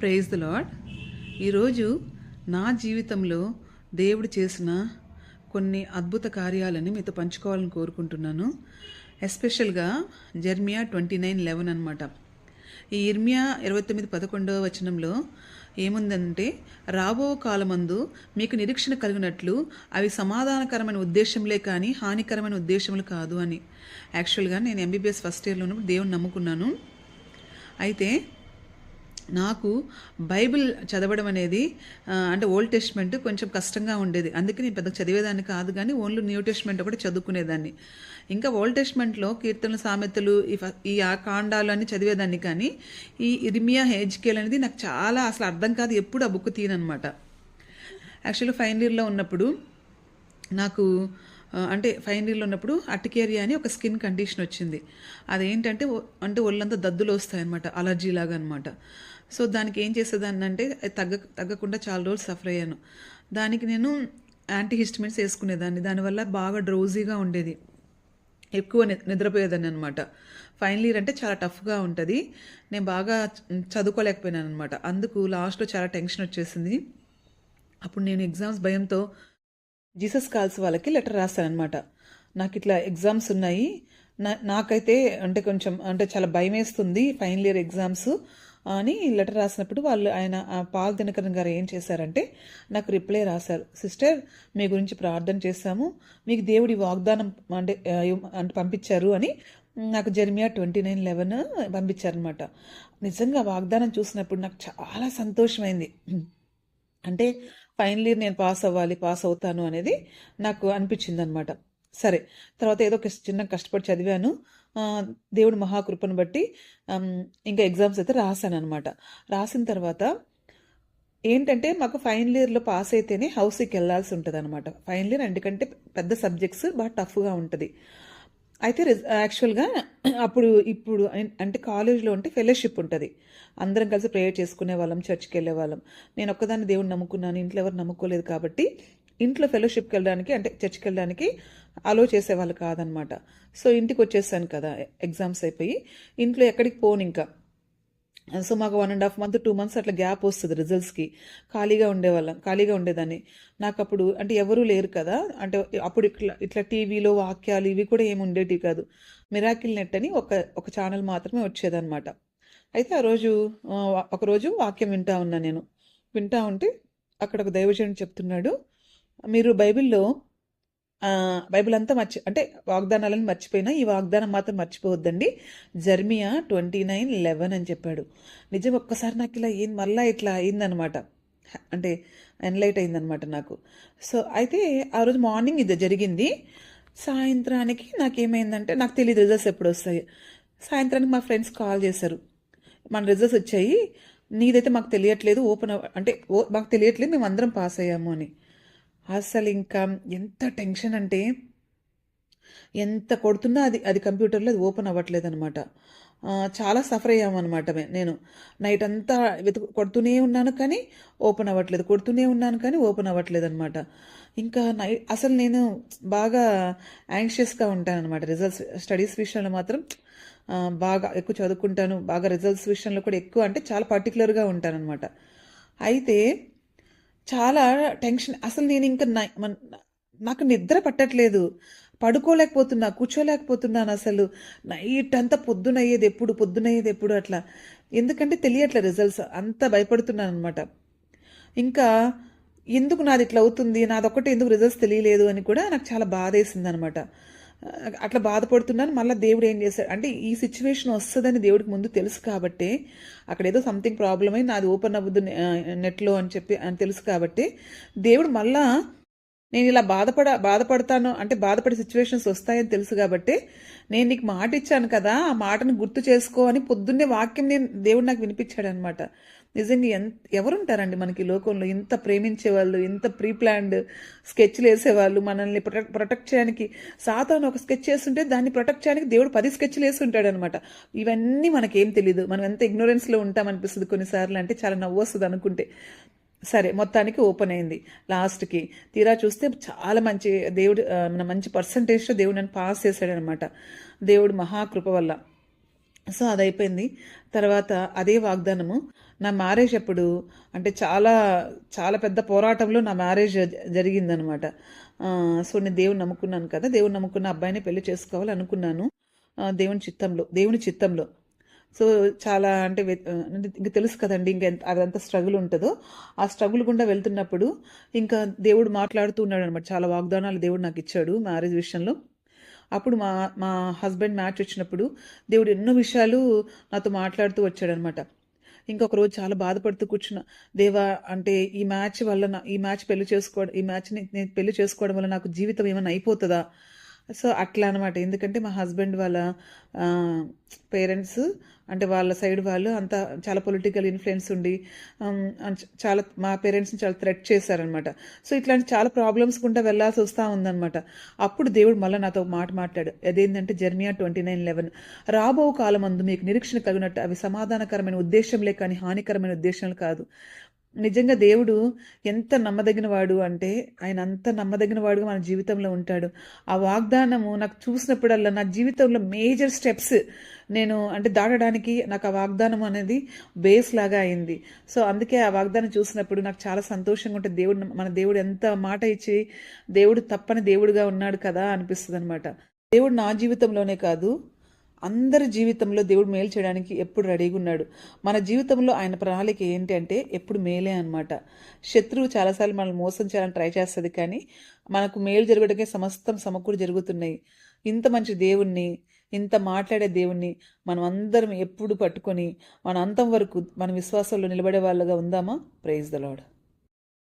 Praise the lord ఈరోజు నా జీవితంలో దేవుడు చేసిన కొన్ని అద్భుత కార్యాలని మీతో పంచుకోవాలని కోరుకుంటున్నాను. ఎస్పెషల్గా జర్మియా ట్వంటీ నైన్ లెవెన్ అనమాట ఈ ఇర్మియా ఇరవై తొమ్మిది పదకొండవ వచనంలో ఏముందంటే రాబో కాలమందు మీకు నిరీక్షణ కలిగినట్లు అవి సమాధానకరమైన ఉద్దేశంలే కానీ హానికరమైన ఉద్దేశములు కాదు అని. యాక్చువల్గా నేను ఎంబీబీఎస్ ఫస్ట్ ఇయర్లో దేవుని నమ్ముకున్నాను. అయితే నాకు బైబిల్ చదవడం అనేది అంటే ఓల్డ్ టెస్ట్మెంట్ కొంచెం కష్టంగా ఉండేది. అందుకే నేను పెద్ద చదివేదాన్ని కాదు కానీ ఓన్లీ న్యూ టెస్ట్మెంట్ ఒకటి చదువుకునేదాన్ని. ఇంకా ఓల్డ్ టెస్ట్మెంట్లో కీర్తనలు సామెతలు ఈ ఫ- ఈ ఆ కాండాలు అన్ని చదివేదాన్ని కానీ ఈ ఇర్మియా హెజ్కేల్ అనేది నాకు చాలా అసలు అర్థం కాదు ఎప్పుడు ఆ బుక్ తీయనమాట యాక్చువల్లీ ఫైనల్ ఇయర్లో ఉన్నప్పుడు నాకు అంటే ఫైనల్ ఇయర్లో ఉన్నప్పుడు అటికేరియా అని ఒక స్కిన్ కండిషన్ వచ్చింది. అదేంటంటే అంటే ఒళ్ళంతా దద్దులు వస్తాయన్నమాట అలర్జీ లాగా అనమాట సో దానికి ఏం చేసేదాన్ని అంటే తగ్గ తగ్గకుండా చాలా రోజులు సఫర్ అయ్యాను. దానికి నేను యాంటీహిస్టమిన్స్ వేసుకునేదాన్ని. దానివల్ల బాగా డ్రౌజీగా ఉండేది. ఎక్కువ ని- నిద్రపోయేదాన్ని అనమాట ఫైనల్ ఇయర్ అంటే చాలా టఫ్గా ఉంటుంది. నేను బాగా చదువుకోలేకపోయినాను అనమాట అందుకు లాస్ట్లో చాలా టెన్షన్ వచ్చేసింది. అప్పుడు నేను ఎగ్జామ్స్ భయంతో జీసస్ కాల్స్ వాళ్ళకి లెటర్ రాశానమాట నాకు ఇట్లా ఎగ్జామ్స్ ఉన్నాయి. నా నాకైతే అంటే కొంచెం అంటే చాలా భయం వేస్తుంది ఫైనల్ ఇయర్ ఎగ్జామ్స్ అని లెటర్ రాసినప్పుడు వాళ్ళు ఆయన పాల్ దినకరన్ గారు ఏం చేశారంటే నాకు రిప్లై రాశారు. సిస్టర్ మీ గురించి ప్రార్థన చేశాము. మీకు దేవుడి వాగ్దానం అంటే అంటే పంపించారు అని నాకు జర్మియా ట్వంటీ నైన్ లెవెన్ పంపించారనమాట నిజంగా వాగ్దానం చూసినప్పుడు నాకు చాలా సంతోషమైంది. అంటే ఫైనల్ ఇయర్ నేను పాస్ అవ్వాలి పాస్ అవుతాను అనేది నాకు అనిపించింది అనమాట సరే తర్వాత ఏదో ఒక చిన్న కష్టపడి చదివాను. దేవుడు దేవుడి మహాకృపను బట్టి ఇంకా ఎగ్జామ్స్ అయితే రాశాను అనమాట రాసిన తర్వాత ఏంటంటే మాకు ఫైనల్ ఇయర్లో పాస్ అయితేనే హౌస్కి వెళ్ళాల్సి ఉంటుంది అనమాట ఫైనల్ ఇయర్ ఎందుకంటే పెద్ద సబ్జెక్ట్స్ బాగా టఫ్గా ఉంటుంది. అయితే యాక్చువల్గా అప్పుడు ఇప్పుడు అంటే కాలేజీలో ఉంటే ఫెలోషిప్ ఉంటుంది. అందరం కలిసి ప్రేయర్ చేసుకునే వాళ్ళం చర్చ్కి వెళ్ళే వాళ్ళం. నేను ఒక్కదాన్ని దేవుడిని నమ్ముకున్నాను ఇంట్లో ఎవరు నమ్ముకోలేదు కాబట్టి ఇంట్లో ఫెలోషిప్కి వెళ్ళడానికి అంటే చర్చ్కి వెళ్ళడానికి అలో చేసేవాళ్ళు కాదనమాట. సో ఇంటికి వచ్చేసాను కదా ఎగ్జామ్స్ అయిపోయి ఇంట్లో ఎక్కడికి పోను ఇంకా. సో మాకు one and half month two months అట్లా గ్యాప్ వస్తుంది రిజల్ట్స్కి ఖాళీగా ఉండేవాళ్ళం ఖాళీగా ఉండేదాన్ని. నాకు అప్పుడు అంటే ఎవరూ లేరు కదా అంటే అప్పుడు ఇట్లా ఇట్లా టీవీలో వాక్యాలు ఇవి కూడా ఏమి ఉండేటివి కాదు. మిరాకిల్ నెట్ అని ఒక ఒక ఛానల్ మాత్రమే వచ్చేదన్నమాట అయితే ఆ రోజు ఒకరోజు వాక్యం వింటా ఉన్నా నేను. వింటా ఉంటే అక్కడ ఒక దైవజనుడు చెప్తున్నాడు మీరు బైబిల్లో బైబిల్ అంతా మర్చి అంటే వాగ్దానాలను మర్చిపోయినా ఈ వాగ్దానం మాత్రం మర్చిపోవద్దండి. జర్మియా ట్వంటీ నైన్ లెవెన్ అని చెప్పాడు. నిజం ఒక్కసారి నాకు ఇలా ఏం మళ్ళీ ఇట్లా అయిందనమాట అంటే ఎన్లైట్ అయిందనమాట నాకు. సో అయితే ఆ రోజు మార్నింగ్ ఇది జరిగింది. సాయంత్రానికి నాకేమైందంటే నాకు తెలియదు రిజల్ట్స్ ఎప్పుడు వస్తాయి. సాయంత్రానికి మా ఫ్రెండ్స్ కాల్ చేశారు. మన రిజల్ట్స్ వచ్చాయి. నీదైతే మాకు తెలియట్లేదు ఓపెన్ అంటే ఓ మాకు తెలియట్లేదు మేము అందరం పాస్ అయ్యాము అని. అసలు ఇంకా ఎంత టెన్షన్ అంటే ఎంత కొడుతున్నా అది అది కంప్యూటర్లో అది ఓపెన్ అవ్వట్లేదు అనమాట చాలా సఫర్ అయ్యామన్నమాట నేను. నైట్ అంతా వెతుకు కొడుతూనే ఉన్నాను కానీ ఓపెన్ అవ్వట్లేదు. కొడుతూనే ఉన్నాను కానీ ఓపెన్ అవ్వట్లేదు అనమాట ఇంకా నైట్ అసలు నేను బాగా యాంగ్షియస్గా ఉంటాను అనమాట రిజల్ట్స్ స్టడీస్ విషయంలో మాత్రం బాగా ఎక్కువ చదువుకుంటాను. బాగా రిజల్ట్స్ విషయంలో కూడా ఎక్కువ అంటే చాలా పర్టికులర్గా ఉంటాను అనమాట అయితే చాలా టెన్షన్. అసలు నేను ఇంకా నై- నాకు నిద్ర పట్టట్లేదు. పడుకోలేకపోతున్నా కూర్చోలేకపోతున్నాను అసలు. నైట్ అంతా పొద్దునయ్యేది ఎప్పుడు పొద్దునయ్యేది ఎప్పుడు అట్లా. ఎందుకంటే తెలియట్లే రిజల్ట్స్. అంత భయపడుతున్నాను అనమాట ఇంకా ఎందుకు నాది ఇట్లా అవుతుంది? నాదొక్కటి ఎందుకు రిజల్ట్స్ తెలియలేదు అని కూడా నాకు చాలా బాధ వేసింది అనమాట అట్లా బాధపడుతున్నాను. మళ్ళీ దేవుడు ఏం చేశాడు అంటే ఈ సిచ్యువేషన్ వస్తుందని దేవుడికి ముందు తెలుసు కాబట్టి అక్కడ ఏదో సంథింగ్ ప్రాబ్లం అయి నాది ఓపెన్ అవ్వద్దు నెట్లో అని చెప్పి అని తెలుసు కాబట్టి దేవుడు మళ్ళా నేను ఇలా బాధపడ బాధపడతాను అంటే బాధపడే సిచ్యువేషన్స్ వస్తాయని తెలుసు కాబట్టి నేను నీకు మాట ఇచ్చాను కదా ఆ మాటను గుర్తు చేసుకో అని పొద్దున్నే వాక్యం నేను దేవుడు నాకు వినిపించాడు అనమాట నిజంగా ఎంత ఎవరుంటారండి మనకి లోకంలో? ఇంత ప్రేమించే వాళ్ళు ఇంత ప్రీ ప్లాన్డ్ స్కెచ్లు వేసేవాళ్ళు మనల్ని ప్రొటెక్ట్ ప్రొటెక్ట్ చేయడానికి సాతాను ఒక స్కెచ్ చేస్తుంటే దాన్ని ప్రొటెక్ట్ చేయడానికి దేవుడు పది స్కెచ్లు వేసి ఉంటాడు అనమాట ఇవన్నీ మనకేం తెలియదు మనం ఎంత ఇగ్నోరెన్స్లో ఉంటామనిపిస్తుంది కొన్నిసార్లు అంటే చాలా నవ్వు వస్తుంది అనుకుంటే. సరే మొత్తానికి ఓపెన్ అయింది. లాస్ట్కి తీరా చూస్తే చాలా మంచి దేవుడు మన మంచి పర్సంటేజ్తో దేవుడు నన్ను పాస్ చేశాడనమాట. దేవుడు మహాకృప వల్ల. సో అది అయిపోయింది తర్వాత అదే వాగ్దానము. నా మ్యారేజ్ అప్పుడు అంటే చాలా చాలా పెద్ద పోరాటంలో నా మ్యారేజ్ జరిగిందనమాట. సో నేను దేవుని నమ్ముకున్నాను కదా. దేవుని నమ్ముకున్న అబ్బాయిని పెళ్ళి చేసుకోవాలి అనుకున్నాను దేవుని చిత్తంలో దేవుని చిత్తంలో. సో చాలా అంటే ఇంకా తెలుసు కదండి ఇంకా ఎంత అదంతా స్ట్రగుల్ ఉంటుందో. ఆ స్ట్రగుల్ గుండా వెళ్తున్నప్పుడు ఇంకా దేవుడు మాట్లాడుతూ ఉన్నాడు అనమాట చాలా వాగ్దానాలు దేవుడు నాకు ఇచ్చాడు మ్యారేజ్ విషయంలో. అప్పుడు మా మా హస్బెండ్ మ్యాచ్ వచ్చినప్పుడు దేవుడు ఎన్నో విషయాలు నాతో మాట్లాడుతూ వచ్చాడనమాట. ఇంకొక రోజు చాలా బాధపడుతూ కూర్చున్నా. దేవా అంటే ఈ మ్యాచ్ వల్ల ఈ మ్యాచ్ పెళ్ళి చేసుకోవడం ఈ మ్యాచ్ని నేను పెళ్ళి చేసుకోవడం వల్ల నాకు జీవితం ఏమైనా అయిపోతుందా? సో అట్లా అనమాట ఎందుకంటే మా హస్బెండ్ వాళ్ళ పేరెంట్స్ అంటే వాళ్ళ సైడ్ వాళ్ళు అంతా చాలా పొలిటికల్ ఇన్ఫ్లుయెన్స్ ఉండి చాలా మా పేరెంట్స్ని చాలా థ్రెట్ చేశారనమాట సో ఇట్లాంటి చాలా ప్రాబ్లమ్స్ గుండా వెళ్ళాల్సి వస్తూ ఉందన్నమాట. అప్పుడు దేవుడు మళ్ళీ నాతో ఒక మాట మాట్లాడు. అదేంటంటే జర్మియా ట్వంటీ నైన్ లెవెన్. రాబో అందు మీకు నిరీక్షణ కలిగినట్టు అవి సమాధానకరమైన ఉద్దేశంలే కానీ హానికరమైన ఉద్దేశాలు కాదు. నిజంగా దేవుడు ఎంత నమ్మదగినవాడు అంటే ఆయన అంత నమ్మదగినవాడుగా మన జీవితంలో ఉంటాడు. ఆ వాగ్దానము నాకు చూసినప్పుడల్లా నా జీవితంలో మేజర్ స్టెప్స్ నేను అంటే దాటడానికి నాకు ఆ వాగ్దానం అనేది బేస్ లాగా అయింది. సో అందుకే ఆ వాగ్దానం చూసినప్పుడు నాకు చాలా సంతోషంగా ఉంటుంది. దేవుడు మన దేవుడు ఎంత మాట ఇచ్చి దేవుడు తప్పని దేవుడుగా ఉన్నాడు కదా అనిపిస్తుంది అనమాట దేవుడు నా జీవితంలోనే కాదు అందరి జీవితంలో దేవుడు మేలు చేయడానికి ఎప్పుడు రెడీగా ఉన్నాడు. మన జీవితంలో ఆయన ప్రణాళిక ఏంటి అంటే ఎప్పుడు మేలే అనమాట శత్రువు చాలాసార్లు మనల్ని మోసం చేయాలని ట్రై చేస్తుంది కానీ మనకు మేలు జరగడానికి సమస్తం సమకూరు జరుగుతున్నాయి. ఇంత మంచి దేవుణ్ణి ఇంత మాట్లాడే దేవుణ్ణి మనం అందరం ఎప్పుడు పట్టుకొని మన అంతం వరకు మన విశ్వాసంలో నిలబడే వాళ్ళగా ఉందామా? Praise the lord